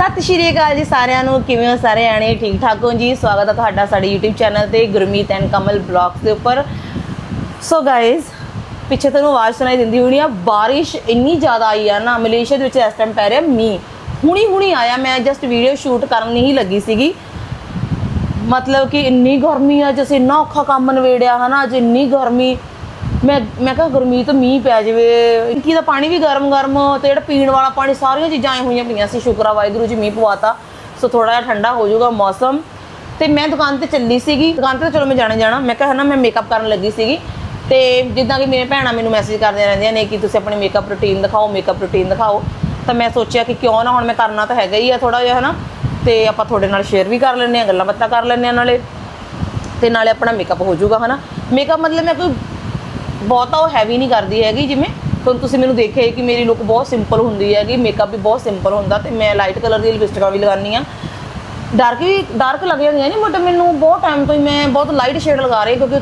ਸਤਿ ਸ਼੍ਰੀ ਅਕਾਲ ਜੀ ਸਾਰਿਆਂ ਨੂੰ। ਕਿਵੇਂ ਹੋ ਸਾਰੇ ਆਣੇ ਠੀਕ ਠਾਕ ਹੋ ਜੀ? ਸਵਾਗਤ ਹੈ ਤੁਹਾਡਾ ਸਾਡੇ YouTube ਚੈਨਲ ਤੇ, ਗੁਰਮੀਤ ਐਂਡ ਕਮਲ ਬਲੌਗਸ ਦੇ ਉੱਪਰ। ਸੋ ਗਾਇਜ਼ ਪਿੱਛੇ ਤੁਹਾਨੂੰ ਆਵਾਜ਼ ਸੁਣਾਈ ਦਿੰਦੀ ਹੋਣੀ ਆ, ਬਾਰਿਸ਼ ਇੰਨੀ ਜ਼ਿਆਦਾ ਆਈ ਆ ਨਾ, ਮਲੇਸ਼ੀਆ ਦੇ ਵਿੱਚ ਇਸ ਟਾਈਮ ਪੈ ਰਿਹਾ ਮੀਂਹ। ਹੁਣੀ ਹੁਣੀ ਆਇਆ ਮੈਂ ਜਸਟ ਵੀਡੀਓ ਸ਼ੂਟ ਕਰਨ ਹੀ ਲੱਗੀ ਸੀਗੀ। ਮਤਲਬ ਕਿ ਇੰਨੀ ਗਰਮੀ ਆ ਜਿਸ ਇੰਨਾ ਔਖਾ ਕੰਮ ਨਵੇੜਿਆ ਹਨਾ, ਅੱਜ ਇੰਨੀ ਗਰਮੀ। ਮੈਂ ਮੈਂ ਕਿਹਾ ਗੁਰਮੀਤ ਮੀਂਹ ਪੈ ਜਾਵੇ। ਕੀ ਦਾ ਪਾਣੀ ਵੀ ਗਰਮ ਗਰਮ ਤੇ ਜਿਹੜਾ ਪੀਣ ਵਾਲਾ ਪਾਣੀ ਸਾਰੀਆਂ ਚੀਜ਼ਾਂ ਆਏ ਹੋਈਆਂ ਪਈਆਂ ਸੀ। ਸ਼ੁਕਰ ਆ, ਵਾਹਿਗੁਰੂ ਜੀ ਮੀਂਹ ਪਵਾਤਾ। ਸੋ ਥੋੜਾ ਜਿਹਾ ਠੰਡਾ ਹੋ ਜਾਊਗਾ ਮੌਸਮ। ਤੇ ਮੈਂ ਦੁਕਾਨ ਤੇ ਚੱਲੀ ਸੀਗੀ। ਦੁਕਾਨ ਤੇ ਤਾਂ ਚਲੋ ਮੈਂ ਜਾਣੇ ਜਾਣਾ। ਮੈਂ ਕਿਹਾ ਹਨਾ, ਮੈਂ ਮੇਕਅਪ ਕਰਨ ਲੱਗੀ ਸੀਗੀ। ਤੇ ਜਿੱਦਾਂ ਕਿ ਮੇਰੇ ਭੈਣਾਂ ਮੈਨੂੰ ਮੈਸੇਜ ਕਰਦੀਆਂ ਰਹਿੰਦੀਆਂ ਨੇ ਕਿ ਤੁਸੀਂ ਆਪਣੀ ਮੇਕਅਪ ਰੁਟੀਨ ਦਿਖਾਓ ਮੇਕਅਪ ਰੁਟੀਨ ਦਿਖਾਓ। ਤਾਂ ਮੈਂ ਸੋਚਿਆ ਕਿ ਕਿਉਂ ਨਾ ਹੁਣ ਮੈਂ ਕਰਨਾ ਤਾਂ ਹੈਗਾ ਹੀ ਆ ਥੋੜਾ ਜਿਹਾ, ਹਨਾ। ਤੇ ਆਪਾਂ ਤੁਹਾਡੇ ਨਾਲ ਸ਼ੇਅਰ ਵੀ ਕਰ ਲੈਂਦੇ ਆ ਗੱਲਾਂ ਬਾਤਾਂ ਕਰ ਲੈਂਦੇ ਆ ਨਾਲੇ। ਤੇ ਨਾਲੇ ਆਪਣਾ ਮੇਕਅਪ ਹੋ ਜਾਊਗਾ, ਹਨਾ। ਮੇਕਅਪ ਮਤਲਬ ਮੈਂ ਕੋਈ ਬਹੁਤਾ ਉਹ ਹੈਵੀ ਨਹੀਂ ਕਰਦੀ ਹੈਗੀ, ਜਿਵੇਂ ਹੁਣ ਤੁਸੀਂ ਮੈਨੂੰ ਦੇਖਿਆ ਕਿ ਮੇਰੀ ਲੁੱਕ ਬਹੁਤ ਸਿੰਪਲ ਹੁੰਦੀ ਹੈਗੀ ਮੇਕਅਪ ਵੀ ਬਹੁਤ ਸਿੰਪਲ ਹੁੰਦਾ ਤੇ ਮੈਂ ਲਾਈਟ ਕਲਰ ਦੀ ਲਿਪਸਟਿਕਾਂ ਵੀ ਲਗਾਉਂਦੀ ਆ ਡਾਰਕ ਵੀ ਡਾਰਕ ਲੱਗ ਜਾਂਦੀਆਂ ਨਹੀਂ ਬਟ ਮੈਨੂੰ ਬਹੁਤ ਟਾਈਮ ਤੋਂ ਹੀ ਮੈਂ ਬਹੁਤ ਲਾਈਟ ਸ਼ੇਡ ਲਗਾ ਰਹੀ ਕਿਉਂਕਿ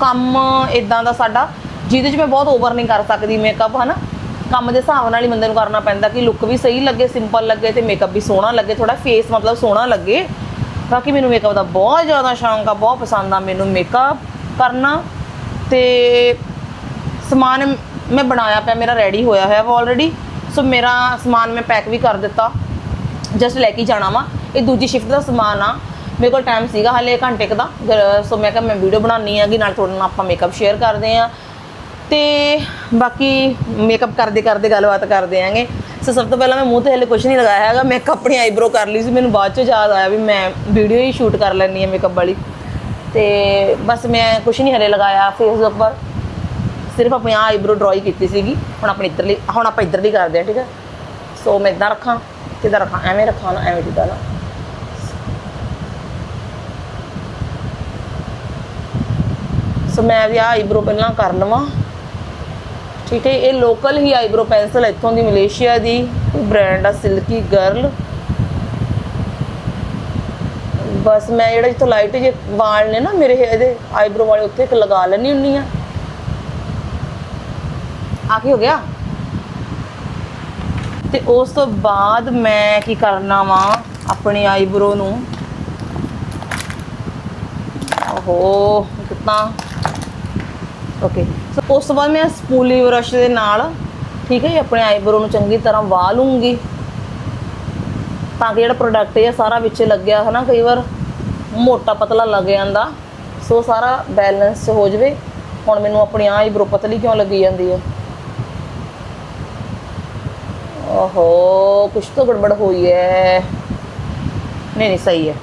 ਕੰਮ ਇਦਾਂ ਦਾ ਸਾਡਾ, ਜਿਹਦੇ 'ਚ ਮੈਂ ਬਹੁਤ ਓਵਰ ਨਹੀਂ ਕਰ ਸਕਦੀ ਮੇਕਅਪ ਹਨਾ? ਕੰਮ ਦੇ ਹਿਸਾਬ ਨਾਲ ਹੀ ਬੰਦੇ ਨੂੰ ਕਰਨਾ ਪੈਂਦਾ ਕਿ ਲੁੱਕ ਵੀ ਸਹੀ ਲੱਗੇ ਸਿੰਪਲ ਲੱਗੇ ਤੇ ਮੇਕਅਪ ਵੀ ਸੋਹਣਾ ਲੱਗੇ ਥੋੜਾ ਫੇਸ ਮਤਲਬ ਸੋਹਣਾ ਲੱਗੇ। ਬਾਕੀ ਮੈਨੂੰ ਮੇਕਅਪ ਦਾ ਬਹੁਤ ਜ਼ਿਆਦਾ ਸ਼ੌਂਕ ਆ, ਬਹੁਤ ਪਸੰਦ ਆ ਮੈਨੂੰ ਮੇਕਅਪ ਕਰਨਾ ਤੇ ਸਮਾਨ ਮੈਂ ਬਣਾਇਆ ਪਿਆ, ਮੇਰਾ ਰੈਡੀ ਹੋਇਆ ਹੋਇਆ ਵਾ ਆਲਰੇਡੀ ਸੋ ਮੇਰਾ ਸਮਾਨ ਮੈਂ ਪੈਕ ਵੀ ਕਰ ਦਿੱਤਾ। ਜਸਟ ਲੈ ਕੇ ਜਾਣਾ ਵਾ। ਇਹ ਦੂਜੀ ਸ਼ਿਫਟ ਦਾ ਸਮਾਨ ਆ। ਮੇਰੇ ਕੋਲ ਟਾਈਮ ਸੀਗਾ ਹਾਲੇ ਘੰਟੇ ਕੁ ਦਾ। ਗ- ਸੋ ਮੈਂ ਕਿਹਾ ਮੈਂ ਵੀਡੀਓ ਬਣਾਉਣੀ ਹੈਗੀ ਨਾਲ ਤੁਹਾਡੇ ਨਾਲ ਆਪਾਂ ਮੇਕਅਪ ਸ਼ੇਅਰ ਕਰਦੇ ਆ। ਤੇ ਬਾਕੀ ਮੇਕਅਪ ਕਰਦੇ ਕਰਦੇ ਗੱਲਬਾਤ ਕਰਦੇ ਆਂਗੇ। ਸੋ ਸਭ ਤੋਂ ਪਹਿਲਾਂ ਮੈਂ ਮੂੰਹ ਤੇ ਹਲੇ ਕੁਝ ਨਹੀਂ ਲਗਾਇਆ ਹੈਗਾ। ਮੈਂ ਆਪਣੀ ਆਈਬ੍ਰੋ ਕਰ ਲਈ ਸੀ। ਮੈਨੂੰ ਬਾਅਦ ਚ ਯਾਦ ਆਇਆ ਵੀ ਮੈਂ ਵੀਡੀਓ ਹੀ ਸ਼ੂਟ ਕਰ ਲੈਣੀ ਹੈ ਮੇਕਅਪ ਵਾਲੀ। ਤੇ ਬਸ ਮੈਂ ਕੁਝ ਨਹੀਂ ਹਲੇ ਲਗਾਇਆ ਫੇਸ ਉੱਪਰ। ਸਿਰਫ ਆਪਣੀ ਆਈਬ੍ਰੋ ਡਰਾਈ ਕੀਤੀ ਸੀਗੀ। ਹੁਣ ਆਪਣੀ ਇੱਧਰਲੀ, ਹੁਣ ਆਪਾਂ ਇੱਧਰਲੀ ਕਰਦੇ ਆ ਠੀਕ ਹੈ? ਸੋ ਮੈਂ ਇਦਾਂ ਰੱਖਾਂ, ਕਿੱਦਾਂ ਰੱਖਾਂ? ਐਵੇਂ ਰੱਖਾਂ ਨਾ, ਐਵੇਂ ਕਿੱਦਾਂ ਨਾ। ਸੋ ਮੈਂ ਵੀ ਆ ਆਈਬ੍ਰੋ ਪਹਿਲਾਂ ਕਰ ਲਵਾਂ। ਠੀਕ ਹੈ, ਇਹ ਲੋਕਲ ਹੀ ਆਈਬ੍ਰੋ ਪੈਨਸਲ ਇੱਥੋਂ ਦੀ ਮਲੇਸ਼ੀਆ ਦੀ। ਬ੍ਰਾਂਡ ਆ ਸਿਲਕੀ ਗਰਲ ਬਸ ਮੈਂ ਜਿਹੜਾ ਜਿੱਥੋਂ ਲਾਈਟ ਜੇ ਵਾਲ ਨੇ ਨਾ ਮੇਰੇ ਇਹਦੇ ਆਈਬ੍ਰੋ ਵਾਲੇ, ਉੱਥੇ ਇੱਕ ਲਗਾ ਲੈਣੀ ਹੁੰਨੀ ਆ ਆ ਕੀ ਹੋ ਗਿਆ? ਤੇ ਉਸ ਤੋਂ ਬਾਅਦ ਮੈਂ ਕੀ ਕਰਨਾ ਵਾ ਆਪਣੀ ਆਈਬ੍ਰੋ ਨੂੰ? ਓਹੋ ਕਿੰਨਾ ਓਕੇ ਸੋ ਉਸ ਤੋਂ ਬਾਅਦ ਮੈਂ ਸਪੂਲੀ ਬ੍ਰਸ਼ ਦੇ ਨਾਲ, ਠੀਕ ਹੈ ਜੀ, ਆਪਣੇ ਆਈਬ੍ਰੋ ਨੂੰ ਚੰਗੀ ਤਰ੍ਹਾਂ ਵਾਹ ਲੂੰਗੀ। ਤਾਂ ਕਿ ਜਿਹੜਾ ਪ੍ਰੋਡਕਟ ਹੈ ਸਾਰਾ ਵਿੱਚ ਲੱਗਿਆ ਹੈ ਨਾ ਕਈ ਵਾਰ ਮੋਟਾ ਪਤਲਾ ਲੱਗ ਜਾਂਦਾ। ਸੋ ਸਾਰਾ ਬੈਲੈਂਸ ਹੋ ਜਵੇ। ਹੁਣ ਮੈਨੂੰ ਆਪਣੀ ਆਈਬ੍ਰੋ ਪਤਲੀ ਕਿਉਂ ਲੱਗੀ ਜਾਂਦੀ ਹੈ? ਓਹੋ ਕੁਛ ਤਾਂ ਗੜਬੜ ਹੋਈ ਹੈ ਨਹੀਂ ਨਹੀਂ, ਸਹੀ ਹੈ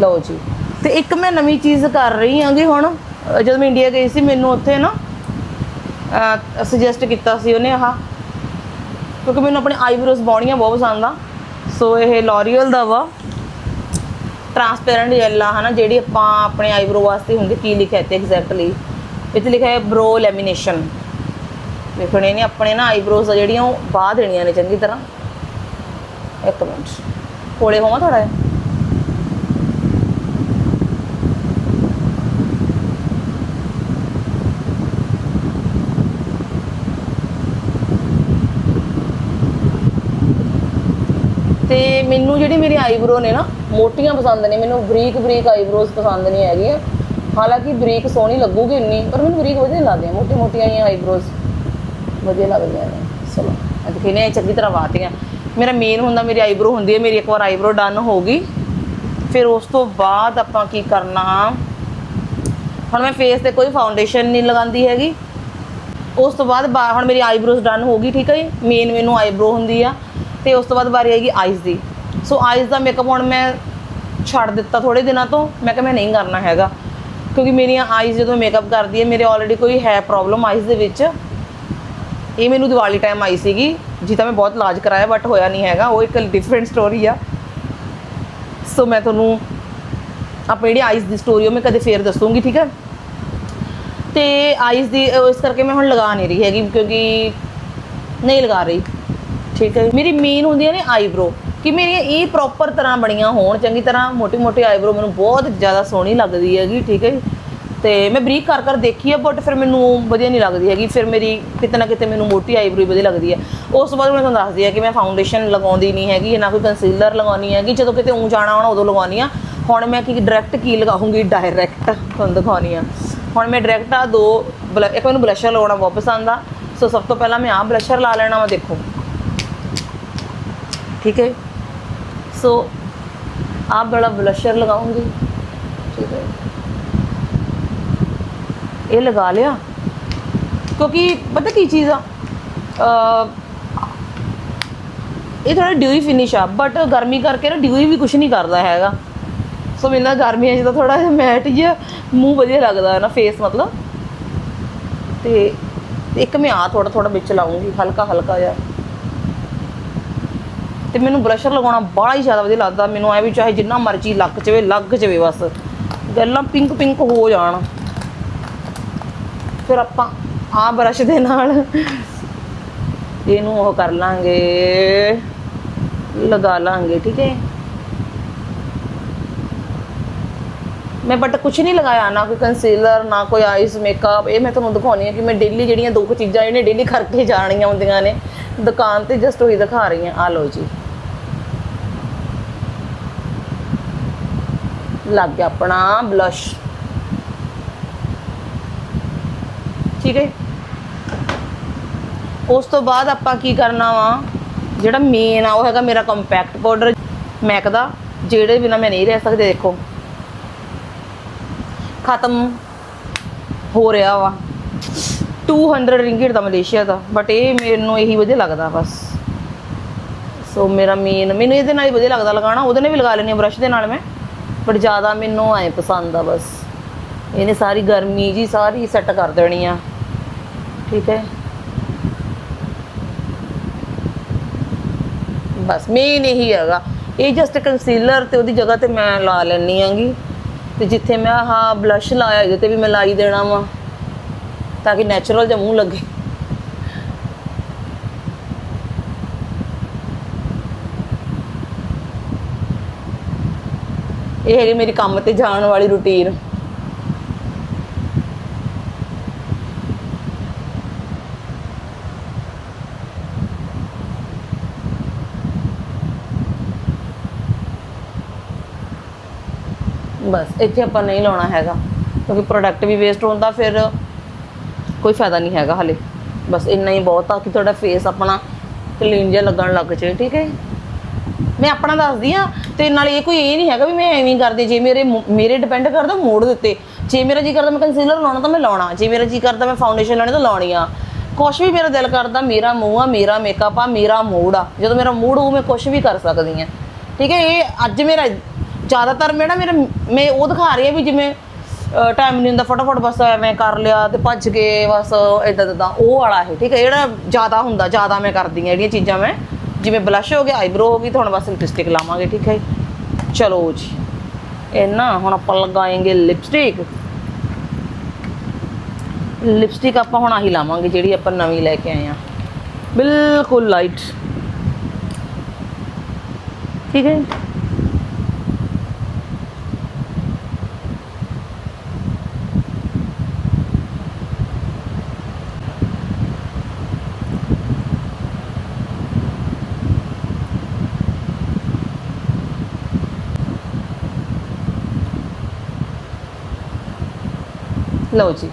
ਲਓ ਜੀ। ਤੇ ਇੱਕ ਮੈਂ ਨਵੀਂ ਚੀਜ਼ ਕਰ ਰਹੀ ਹਾਂਗੀ ਹੁਣ। ਜਦੋਂ ਮੈਂ ਇੰਡੀਆ ਗਈ ਸੀ, ਮੈਨੂੰ ਉੱਥੇ ਨਾ ਸੁਜੈਸਟ ਕੀਤਾ ਸੀ ਉਹਨੇ ਆਹ। ਕਿਉਂਕਿ ਮੈਨੂੰ ਆਪਣੇ ਆਈਬ੍ਰੋਜ਼ ਬਾਉਣੀਆਂ ਬਹੁਤ ਪਸੰਦ ਆ। ਸੋ ਇਹ ਲੋਰੀਅਲ ਦਾ ਵਾ। ਟ੍ਰਾਂਸਪੇਰੈਂਟ ਜੈਲ ਆ ਹਨਾ, ਜਿਹੜੀ ਆਪਾਂ ਆਪਣੇ ਆਈਬ੍ਰੋ ਵਾਸਤੇ ਹੁੰਦੀ, ਕੀ ਲਿਖਿਆ ਇੱਥੇ ਐਗਜ਼ੈਕਟਲੀ ਇੱਥੇ ਲਿਖਿਆ ਹੈ ਬ੍ਰੋ ਲੈਮੀਨੇਸ਼ਨ ਵੇਖਣੇ ਨੇ, ਆਪਣੇ ਨਾ ਆਈਬ੍ਰੋਜ਼ ਜਿਹੜੀਆਂ, ਉਹ ਬਾਹ ਦੇਣੀਆਂ ਨੇ ਚੰਗੀ ਤਰ੍ਹਾਂ। ਇੱਕ ਮਿੰਟ। ਕੋਲੇ ਹੋਵਾਂ ਥੋੜਾ ਜਿਹਾ? ਤੇ ਮੈਨੂੰ ਜਿਹੜੀ ਮੇਰੀ ਆਈਬ੍ਰੋ ਨੇ ਨਾ, ਮੋਟੀਆਂ ਪਸੰਦ ਨੇ। ਮੈਨੂੰ ਬਰੀਕ ਬਰੀਕ ਆਈਬ੍ਰੋਜ਼ ਪਸੰਦ ਨਹੀਂ ਹੈਗੀਆਂ। ਹਾਲਾਂਕਿ ਬਰੀਕ ਸੋਹਣੀ ਲੱਗੂਗੀ ਇੰਨੀ, ਪਰ ਮੈਨੂੰ ਬਰੀਕ ਵਧੀਆ ਲੱਗਦੀਆਂ। ਮੋਟੀ ਮੋਟੀਆਂ ਹੀ ਆਈਬ੍ਰੋਜ਼ ਵਧੀਆ ਲੱਗਦੀਆਂ ਨੇ ਚਲੋ। ਅੱਜ ਕਿਨੇ ਚੰਗੀ ਤਰ੍ਹਾਂ ਵਾਤੀਆਂ। ਮੇਰਾ ਮੇਨ ਹੁੰਦਾ, ਮੇਰੀ ਆਈਬ੍ਰੋ ਹੁੰਦੀ ਹੈ, ਮੇਰੀ ਇੱਕ ਵਾਰ ਆਈਬ੍ਰੋ ਡਨ ਹੋ ਗਈ ਫਿਰ ਉਸ ਤੋਂ ਬਾਅਦ ਆਪਾਂ ਕੀ ਕਰਨਾ? ਹੁਣ ਮੈਂ ਫੇਸ ਤੇ ਕੋਈ ਫਾਊਂਡੇਸ਼ਨ ਨਹੀਂ ਲਗਾਉਂਦੀ ਹੈਗੀ। ਉਸ ਤੋਂ ਬਾਅਦ ਹੁਣ ਮੇਰੀ ਆਈਬ੍ਰੋਜ਼ ਡਨ ਹੋ ਗਈ ਠੀਕ ਹੈ ਜੀ? ਮੇਨ ਮੈਨੂੰ ਆਈਬ੍ਰੋ ਹੁੰਦੀ ਆ, ਤੇ ਉਸ ਤੋਂ ਬਾਅਦ ਵਾਰੀ ਆਏਗੀ ਆਈਜ਼ ਦੀ। ਸੋ ਆਈਜ਼ ਦਾ ਮੇਕਅਪ ਹੁਣ ਮੈਂ ਛੱਡ ਦਿੱਤਾ ਥੋੜੇ ਦਿਨਾਂ ਤੋਂ। ਮੈਂ ਕਿਹਾ ਮੈਂ ਨਹੀਂ ਕਰਨਾ ਹੈਗਾ। ਕਿਉਂਕਿ ਮੇਰੀਆਂ ਆਈਜ਼ ਜਦੋਂ ਮੇਕਅਪ ਕਰਦੀ ਹੈ, ਮੇਰੇ ਆਲਰੇਡੀ ਕੋਈ ਹੈ ਪ੍ਰੋਬਲਮ ਆਈਜ਼ ਦੇ ਵਿੱਚ। ਇਹ ਮੈਨੂੰ ਦੀਵਾਲੀ ਟਾਈਮ ਆਈ ਸੀਗੀ ਜਿਹਦਾ ਮੈਂ ਬਹੁਤ ਇਲਾਜ ਕਰਾਇਆ ਬਟ ਹੋਇਆ ਨਹੀਂ ਹੈਗਾ, ਉਹ ਇੱਕ ਡਿਫਰੈਂਟ ਸਟੋਰੀ ਆ। ਸੋ ਮੈਂ ਤੁਹਾਨੂੰ ਆਪਣੀ ਜਿਹੜੀ ਆਈਸ ਦੀ ਸਟੋਰੀ ਉਹ ਮੈਂ ਕਦੇ ਫੇਰ ਦੱਸੂਗੀ, ਠੀਕ ਹੈ? ਤੇ ਆਈਸ ਦੀ ਇਸ ਕਰਕੇ ਮੈਂ ਹੁਣ ਲਗਾ ਨਹੀਂ ਰਹੀ ਹੈਗੀ, ਕਿਉਂਕਿ ਨਹੀਂ ਲਗਾ ਰਹੀ। ਠੀਕ ਹੈ? ਮੇਰੀ ਮੇਨ ਹੁੰਦੀਆਂ ਨੇ ਆਈਬ੍ਰੋ ਕਿ ਮੇਰੀਆਂ ਇਹ ਪ੍ਰੋਪਰ ਤਰ੍ਹਾਂ ਬਣੀਆਂ ਹੋਣ, ਚੰਗੀ ਤਰ੍ਹਾਂ ਮੋਟੀ ਮੋਟੀ ਆਈਬ੍ਰੋ ਮੈਨੂੰ ਬਹੁਤ ਜ਼ਿਆਦਾ ਸੋਹਣੀ ਲੱਗਦੀ ਹੈਗੀ, ਠੀਕ ਹੈ ਜੀ। ਤੇ ਮੈਂ ਬਰੀਕ ਕਰ ਕਰ ਦੇਖੀ ਆ ਬਟ ਫਿਰ ਮੈਨੂੰ ਵਧੀਆ ਨਹੀਂ ਲੱਗਦੀ ਹੈਗੀ। ਫਿਰ ਮੇਰੀ ਕਿਤੇ ਨਾ ਕਿਤੇ ਮੈਨੂੰ ਮੋਟੀ ਆਈਬ੍ਰੋ ਹੀ ਵਧੀਆ ਲੱਗਦੀ ਹੈ। ਉਸ ਤੋਂ ਬਾਅਦ ਮੈਂ ਤੁਹਾਨੂੰ ਦੱਸਦੀ ਆ ਕਿ ਮੈਂ ਫਾਊਂਡੇਸ਼ਨ ਲਗਾਉਂਦੀ ਨਹੀਂ ਹੈਗੀ, ਨਾ ਕੋਈ ਕੰਸੀਲਰ ਲਗਾਉਣੀ ਹੈਗੀ। ਜਦੋਂ ਕਿਤੇ ਉਂ ਜਾਣਾ ਹੋਣਾ, ਉਦੋਂ ਲਗਾਉਣੀ ਆ। ਹੁਣ ਮੈਂ ਕੀ ਡਾਇਰੈਕਟ ਕੀ ਲਗਾਉਂਗੀ? ਡਾਇਰੈਕਟ ਤੁਹਾਨੂੰ ਦਿਖਾਉਣੀ ਆ। ਹੁਣ ਮੈਂ ਡਾਇਰੈਕਟ ਆ ਦੋ ਬਲ- ਇੱਕ ਮੈਨੂੰ ਬਲਸ਼ਰ ਲਗਾਉਣਾ ਵਾਪਸ ਪਸੰਦ ਸੋ ਸਭ ਤੋਂ ਪਹਿਲਾਂ ਮੈਂ ਆਹ ਬਲਸ਼ਰ ਲਾ ਲੈਣਾ ਵਾ, ਦੇਖੋ। ਠੀਕ ਹੈ? ਸੋ ਆਹ ਬੜਾ ਬਲਸ਼ਰ ਲਗਾਉਂਗੀ। ਠੀਕ ਹੈ? ਇਹ ਲਗਾ ਲਿਆ। ਕਿਉਂਕਿ ਪਤਾ ਕੀ ਚੀਜ਼ ਆ? ਇਹ ਥੋੜਾ ਡਿਊਈ ਫਿਨਿਸ਼ ਆ ਬਟ ਗਰਮੀ ਕਰਕੇ ਨਾ ਡਿਊਈ ਵੀ ਕੁਝ ਨਹੀਂ ਕਰਦਾ ਹੈਗਾ। ਸੋ ਮੈਨੂੰ ਨਾ ਗਰਮੀਆਂ 'ਚ ਤਾਂ ਥੋੜਾ ਜਿਹਾ ਮੈਟ ਜਿਹਾ ਮੂੰਹ ਵਧੀਆ ਲੱਗਦਾ ਹੈ ਨਾ ਫੇਸ ਮਤਲਬ। ਤੇ ਇੱਕ ਮੈਂ ਆ ਥੋੜਾ ਥੋੜਾ ਵਿੱਚ ਲਾਉਂਗੀ ਹਲਕਾ ਹਲਕਾ ਜਿਹਾ। ਤੇ ਮੈਨੂੰ ਬਲਸ਼ਰ ਲਗਾਉਣਾ ਬੜਾ ਹੀ ਜ਼ਿਆਦਾ ਵਧੀਆ ਲੱਗਦਾ। ਮੈਨੂੰ ਐ ਵੀ ਚਾਹੇ ਜਿੰਨਾ ਮਰਜ਼ੀ ਲੱਗ ਚਵੇ ਲੱਗ ਚਵੇ ਬਸ। ਗੱਲਾਂ ਪਿੰਕ ਪਿੰਕ ਹੋ ਜਾਣ। ਫਿਰ ਆਪਾਂ ਆਹ ਬਰਸ਼ ਦੇ ਨਾਲ ਇਹਨੂੰ ਉਹ ਕਰ ਲਾਂਗੇ, ਲਗਾ ਲਾਂਗੇ, ਠੀਕ ਹੈ? ਮੈਂ ਬਟ ਕੁਝ ਨਹੀਂ ਲਗਾਇਆ, ਨਾ ਕੋਈ ਕੰਸੀਲਰ ਨਾ ਕੋਈ ਆਈਸ ਮੇਕਅਪ ਇਹ ਮੈਂ ਤੁਹਾਨੂੰ ਦਿਖਾਉਣੀ ਹੈ ਕਿ ਮੈਂ ਡੇਲੀ ਜਿਹੜੀਆਂ ਦੋ ਕੁ ਚੀਜ਼ਾਂ ਇਹਨੇ ਡੇਲੀ ਕਰਕੇ ਜਾਣੀਆਂ ਹੁੰਦੀਆਂ ਨੇ। ਦੁਕਾਨ ਤੇ ਜਸਟ ਉਹੀ ਦਿਖਾ ਰਹੀ ਹਾਂ ਆ ਲਓ ਜੀ। ਲੱਗ ਗਿਆ ਆਪਣਾ ਬਲਸ਼ ਠੀਕ ਹੈ ਉਸ ਤੋਂ ਬਾਅਦ ਆਪਾਂ ਕੀ ਕਰਨਾ ਵਾ, ਜਿਹੜਾ ਮੇਨ ਆ, ਉਹ ਹੈਗਾ ਮੇਰਾ ਕੰਪੈਕਟ ਪਾਊਡਰ ਮੈਕ ਦਾ, ਜਿਹੜੇ ਬਿਨਾ ਮੈਂ ਨਹੀਂ ਰਹਿ ਸਕਦੀ, ਦੇਖੋ। ਖਤਮ ਹੋ ਰਿਹਾ ਵਾ। 200 ਰਿੰਗਿਟ ਦਾ ਮਲੇਸ਼ੀਆ ਦਾ ਬਟ ਇਹ ਮੈਨੂੰ ਇਹੀ ਵਧੀਆ ਲੱਗਦਾ ਬਸ। ਸੋ ਮੇਰਾ ਮੇਨ ਮੈਨੂੰ ਇਹਦੇ ਨਾਲ ਹੀ ਵਧੀਆ ਲੱਗਦਾ ਲਗਾਉਣਾ, ਉਹਦੇ ਨਾਲ ਵੀ ਲਗਾ ਲੈਣੀ ਆ ਬ੍ਰਸ਼ ਦੇ ਨਾਲ ਮੈਂ ਬਟ ਜ਼ਿਆਦਾ ਮੈਨੂੰ ਐ ਪਸੰਦ ਆ ਬਸ। ਇਹਨੇ ਸਾਰੀ ਗਰਮੀ ਜੀ ਸਾਰੀ ਸੈੱਟ ਕਰ ਦੇਣੀ ਆ। ਠੀਕ ਹੈ। ਬਸ ਮੇਨ ਇਹੀ ਹੈਗਾ। ਇਹ ਜਸਟ ਕੰਸੀਲਰ ਤੇ ਉਹਦੀ ਜਗ੍ਹਾ ਤੇ ਮੈਂ ਲਾ ਲੈਣੀ ਆਂਗੀ ਤੇ ਜਿੱਥੇ ਮੈਂ ਆਹ ਬਲਸ਼ ਲਾਇਆ ਇਹਦੇ ਤੇ ਵੀ ਮੈਂ ਲਾਈ ਦੇਣਾ ਵਾ, ਤਾਂ ਕਿ ਨੈਚੁਰਲ ਜਿਹਾ ਮੂੰਹ ਲੱਗੇ। ਇਹ ਹੈਗੀ ਮੇਰੀ ਕੰਮ ਤੇ ਜਾਣ ਵਾਲੀ ਰੁਟੀਨ ਬਸ, ਇੱਥੇ ਆਪਾਂ ਨਹੀਂ ਲਾਉਣਾ ਹੈਗਾ। ਕਿਉਂਕਿ ਪ੍ਰੋਡਕਟ ਵੀ ਵੇਸਟ ਹੁੰਦਾ ਫਿਰ ਕੋਈ ਫਾਇਦਾ ਨਹੀਂ ਹੈਗਾ ਹਲੇ। ਬਸ ਇੰਨਾ ਹੀ ਬਹੁਤ ਆ ਕਿ ਤੁਹਾਡਾ ਫੇਸ ਆਪਣਾ ਕਲੀਨ ਜਿਹਾ ਲੱਗਣ ਲੱਗ ਜਾਏ ਠੀਕ ਹੈ? ਮੈਂ ਆਪਣਾ ਦੱਸਦੀ ਆ ਤੇ ਨਾਲ ਇਹ ਕੋਈ ਇਹ ਨਹੀਂ ਹੈਗਾ ਵੀ ਮੈਂ ਐਵੇਂ ਕਰਦੀ, ਜੇ ਮੇਰੇ ਮੇਰੇ ਡਿਪੈਂਡ ਕਰਦਾ ਮੂਡ ਦੇ ਉੱਤੇ। ਜੇ ਮੇਰਾ ਜੀ ਕਰਦਾ ਮੈਂ ਕੰਸੀਲਰ ਲਾਉਣਾ ਤਾਂ ਮੈਂ ਲਾਉਣਾ, ਜੇ ਮੇਰਾ ਜੀ ਕਰਦਾ ਮੈਂ ਫਾਊਂਡੇਸ਼ਨ ਲਾਉਣੀ ਤਾਂ ਲਾਉਣੀ ਆ। ਕੁਛ ਵੀ ਮੇਰਾ ਦਿਲ ਕਰਦਾ ਮੇਰਾ ਮੂੰਹ ਆ, ਮੇਰਾ ਮੇਕਅਪ ਆ, ਮੇਰਾ ਮੂਡ ਆ। ਜਦੋਂ ਮੇਰਾ ਮੂਡ ਹੋਊ ਮੈਂ ਕੁਛ ਵੀ ਕਰ ਸਕਦੀ ਆ ਠੀਕ ਹੈ, ਇਹ ਅੱਜ ਮੇਰਾ ਜ਼ਿਆਦਾਤਰ ਮੇਰਾ ਮੇਰਾ ਮੈਂ ਉਹ ਦਿਖਾ ਰਹੀ ਆ ਵੀ ਜਿਵੇਂ ਟਾਈਮ ਨਹੀਂ ਹੁੰਦਾ, ਫਟਾਫਟ ਬਸ ਐਵੇਂ ਕਰ ਲਿਆ ਤੇ ਭੱਜ ਕੇ ਬਸ ਇਦਾਂ ਇਦਾਂ ਉਹ ਵਾਲਾ ਹੈ ਠੀਕ ਹੈ, ਜਿਹੜਾ ਜ਼ਿਆਦਾ ਹੁੰਦਾ, ਜ਼ਿਆਦਾ ਮੈਂ ਕਰਦੀ ਆ ਜਿਹੜੀਆਂ ਚੀਜ਼ਾਂ ਮੈਂ, ਜਿਵੇਂ ਬਲਸ਼ ਹੋ ਗਿਆ ਆਈਬ੍ਰੋ ਹੋ ਗਈ, ਤਾਂ ਬਸ ਲਿਪਸਟਿਕ ਲਾਵਾਂਗੇ, ਠੀਕ ਹੈ ਚਲੋ ਜੀ, ਇਹ ਨਾ ਹੁਣ ਆਪਾਂ ਲਗਾਏਂਗੇ ਲਿਪਸਟਿਕ ਲਿਪਸਟਿਕ ਆਪਾਂ ਹੁਣ ਆਹੀ ਲਾਵਾਂਗੇ, ਜਿਹੜੀ ਆਪਾਂ ਨਵੀਂ ਲੈ ਕੇ ਆਏ ਆ ਬਿਲਕੁਲ ਲਾਈਟ ਠੀਕ ਹੈ ਲਓ ਜੀ।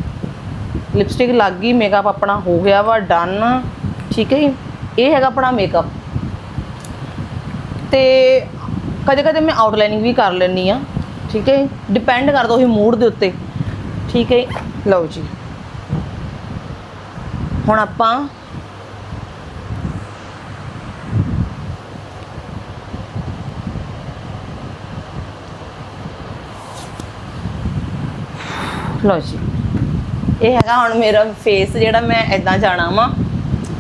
ਲਿਪਸਟਿਕ ਲੱਗ ਗਈ ਮੇਕਅਪ ਆਪਣਾ ਹੋ ਗਿਆ ਵਾ ਡਨ ਠੀਕ ਹੈ ਜੀ। ਇਹ ਹੈਗਾ ਆਪਣਾ ਮੇਕਅਪ ਤੇ ਕਦੇ ਕਦੇ ਮੈਂ ਆਊਟਲਾਈਨਿੰਗ ਵੀ ਕਰ ਲੈਣੀ ਆ ਠੀਕ ਹੈ ਡਿਪੈਂਡ ਕਰਦਾ ਉਹੀ ਮੂਡ ਦੇ ਉੱਤੇ। ਠੀਕ ਹੈ ਲਓ ਜੀ। ਹੁਣ ਆਪਾਂ ਲਓ ਜੀ। ਇਹ ਹੈਗਾ ਹੁਣ ਮੇਰਾ ਫੇਸ ਜਿਹੜਾ ਮੈਂ ਇਦਾਂ ਜਾਣਾ ਵਾ।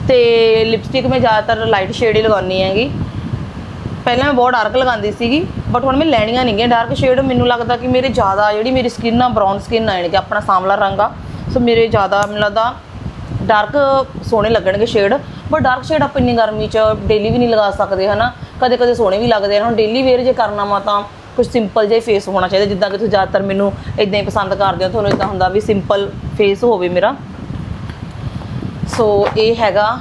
ਤੇ ਲਿਪਸਟਿਕ ਮੈਂ ਜ਼ਿਆਦਾਤਰ ਲਾਈਟ ਸ਼ੇਡ ਹੀ ਲਗਾਉਣੀ ਹੈਗੀ। ਪਹਿਲਾਂ ਮੈਂ ਬਹੁਤ ਡਾਰਕ ਲਗਾਉਂਦੀ ਸੀਗੀ ਬਟ ਹੁਣ ਮੈਂ ਲੈਣੀਆਂ ਨਹੀਂ ਗਈਆਂ ਡਾਰਕ ਸ਼ੇਡ ਮੈਨੂੰ ਲੱਗਦਾ ਕਿ ਮੇਰੇ ਜ਼ਿਆਦਾ ਜਿਹੜੀ ਮੇਰੀ ਸਕਿਨ ਆ ਬ੍ਰਾਊਨ ਸਕਿਨ ਆ, ਯਾਨੀ ਕਿ ਆਪਣਾ ਸਾਂਵਲਾ ਰੰਗ ਆ। ਸੋ ਮੇਰੇ ਜ਼ਿਆਦਾ ਮੈਨੂੰ ਲੱਗਦਾ ਡਾਰਕ ਸੋਹਣੇ ਲੱਗਣਗੇ ਸ਼ੇਡ ਬਟ ਡਾਰਕ ਸ਼ੇਡ ਆਪਾਂ ਇੰਨੀ ਗਰਮੀ 'ਚ ਡੇਲੀ ਵੀ ਨਹੀਂ ਲਗਾ ਸਕਦੇ, ਹਨਾ? ਕਦੇ ਕਦੇ ਸੋਹਣੇ ਵੀ ਲੱਗਦੇ ਹਨ ਹੁਣ ਡੇਲੀ ਵੇਅਰ ਜੇ ਕਰਨਾ ਵਾ ਤਾਂ ਕੁਝ ਸਿੰਪਲ ਜਿਹਾ ਫੇਸ ਹੋਣਾ ਚਾਹੀਦਾ, ਜਿੱਦਾਂ ਕਿ ਤੁਸੀਂ ਜ਼ਿਆਦਾਤਰ ਮੈਨੂੰ ਇਦਾਂ ਹੀ ਪਸੰਦ ਕਰਦੇ ਹੋ, ਤੁਹਾਨੂੰ ਇਦਾਂ ਹੁੰਦਾ ਵੀ ਸਿੰਪਲ ਫੇਸ ਹੋਵੇ ਮੇਰਾ। ਸੋ ਇਹ ਹੈਗਾ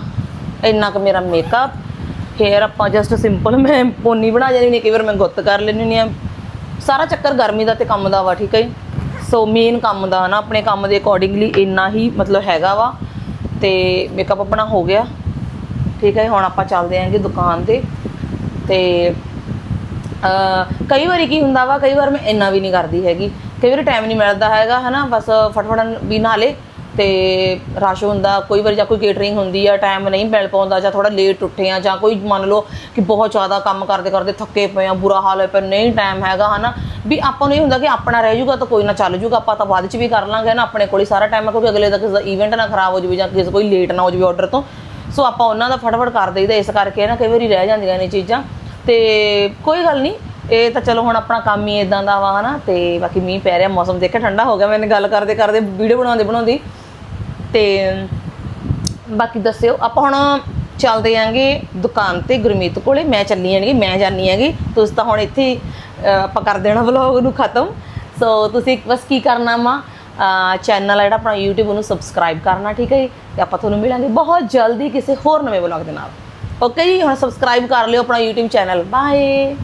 ਇੰਨਾ ਕੁ ਮੇਰਾ ਮੇਕਅਪ ਹੇਅਰ ਆਪਾਂ ਜਸਟ ਸਿੰਪਲ ਮੈਂ ਪੋਨੀ ਬਣਾ ਜਾਂਦੀ ਨਹੀਂ ਕਈ ਵਾਰ ਮੈਂ ਗੁੱਤ ਕਰ ਲੈਂਦੀ ਹੁੰਦੀ ਆ ਸਾਰਾ ਚੱਕਰ ਗਰਮੀ ਦਾ ਤੇ ਕੰਮ ਦਾ ਵਾ, ਠੀਕ ਹੈ ਜੀ? ਸੋ ਮੇਨ ਕੰਮ ਦਾ ਨਾ, ਆਪਣੇ ਕੰਮ ਦੇ ਅਕੋਰਡਿੰਗਲੀ ਇੰਨਾ ਹੀ ਮਤਲਬ ਹੈਗਾ ਵਾ। ਤੇ ਮੇਕਅਪ ਆਪਣਾ ਹੋ ਗਿਆ। ਠੀਕ ਹੈ ਹੁਣ ਆਪਾਂ ਚੱਲਦੇ ਆਂਗੇ ਦੁਕਾਨ ਤੇ। ਤੇ ਕਈ ਵਾਰੀ ਕੀ ਹੁੰਦਾ ਵਾ, ਕਈ ਵਾਰ ਮੈਂ ਇੰਨਾ ਵੀ ਨਹੀਂ ਕਰਦੀ ਹੈਗੀ। ਕਈ ਵਾਰੀ ਟਾਈਮ ਨਹੀਂ ਮਿਲਦਾ ਹੈਗਾ, ਹਨਾ, ਬਸ ਫਟਫਟਨ ਵੀ ਨਾਲੇ ਤੇ ਰਸ਼ ਹੁੰਦਾ। ਕੋਈ ਵਾਰੀ ਜਾਂ ਕੋਈ ਕੇਟਰਿੰਗ ਹੁੰਦੀ ਆ ਟਾਈਮ ਨਹੀਂ ਮਿਲ ਪਾਉਂਦਾ ਜਾਂ ਥੋੜਾ ਲੇਟ ਉੱਠੇ ਆ ਜਾਂ ਕੋਈ ਮੰਨ ਲਓ ਕਿ ਬਹੁਤ ਜ਼ਿਆਦਾ ਕੰਮ ਕਰਦੇ ਕਰਦੇ ਥੱਕੇ ਪਏ ਆ, ਬੁਰਾ ਹਾਲ ਹੋਇਆ ਪਿਆ, ਨਹੀਂ ਟਾਈਮ ਹੈਗਾ, ਹਨਾ। ਵੀ ਆਪਾਂ ਨੂੰ ਇਹ ਹੁੰਦਾ ਕਿ ਆਪਣਾ ਰਹਿ ਜੂਗਾ ਤਾਂ ਕੋਈ ਨਾ ਚੱਲ ਜੂਗਾ ਆਪਾਂ ਤਾਂ ਬਾਅਦ ਚ ਵੀ ਕਰ ਲਾਂਗੇ ਨਾ ਆਪਣੇ ਕੋਲ ਹੀ ਸਾਰਾ ਟਾਈਮ ਹੈ ਕਿਉਂਕਿ ਅਗਲੇ ਦਾ ਕਿਸੇ ਦਾ ਇਵੈਂਟ ਨਾ ਖਰਾਬ ਹੋ ਜਾਵੇ ਜਾਂ ਕਿਸੇ ਕੋਈ ਲੇਟ ਨਾ ਹੋ ਜਾਵੇ ਆਰਡਰ ਤੋਂ। ਸੋ ਆਪਾਂ ਉਹਨਾਂ ਦਾ ਫਟਾਫਟ ਕਰ ਦਈਦਾ, ਇਸ ਕਰਕੇ ਨਾ ਕਈ ਵਾਰੀ ਰਹਿ ਜਾਂਦੀਆਂ ਨੇ ਚੀਜ਼ਾਂ। ਤੇ ਕੋਈ ਗੱਲ ਨਹੀਂ ਇਹ ਤਾਂ ਚਲੋ ਹੁਣ ਆਪਣਾ ਕੰਮ ਹੀ ਇਦਾਂ ਦਾ ਵਾ ਹਨਾ ਤੇ ਬਾਕੀ ਮੀਂਹ ਪੈ ਰਿਹਾ ਮੌਸਮ ਦੇਖਿਆ ਠੰਡਾ ਹੋ ਗਿਆ ਮੈਨੇ ਗੱਲ ਕਰਦੇ ਕਰਦੇ ਵੀਡੀਓ ਬਣਾਉਂਦੇ ਬਣਾਉਂਦੀ। ਤੇ ਬਾਕੀ ਦੱਸਿਓ ਆਪਾਂ ਹੁਣ ਚੱਲਦੇ ਆਂਗੇ ਦੁਕਾਨ ਤੇ ਗੁਰਮੀਤ ਕੋਲੇ ਮੈਂ ਚੱਲੀ ਆਂਗੀ ਮੈਂ ਜਾਣੀ ਆਂਗੀ ਤੁਸੀਂ ਤਾਂ ਹੁਣ ਇੱਥੇ ਹੀ, ਆਪਾਂ ਕਰ ਦੇਣਾ ਵਲੌਗ ਨੂੰ ਖਤਮ। ਸੋ ਤੁਸੀਂ ਬਸ ਕੀ ਕਰਨਾ ਵਾ ਚੈਨਲ ਆ ਜਿਹੜਾ ਆਪਣਾ YouTube ਉਹਨੂੰ ਸਬਸਕ੍ਰਾਈਬ ਕਰਨਾ ਠੀਕ ਹੈ ਜੀ? ਤੇ ਆਪਾਂ ਤੁਹਾਨੂੰ ਮਿਲਾਂਗੇ ਬਹੁਤ ਜਲਦੀ ਕਿਸੇ ਹੋਰ ਨਵੇਂ ਵਲੌਗ ਦੇ ਨਾਲ। ਓਕੇ ਜੀ ਹੁਣ ਸਬਸਕ੍ਰਾਈਬ ਕਰ ਲਿਓ ਆਪਣਾ YouTube ਚੈਨਲ ਬਾਏ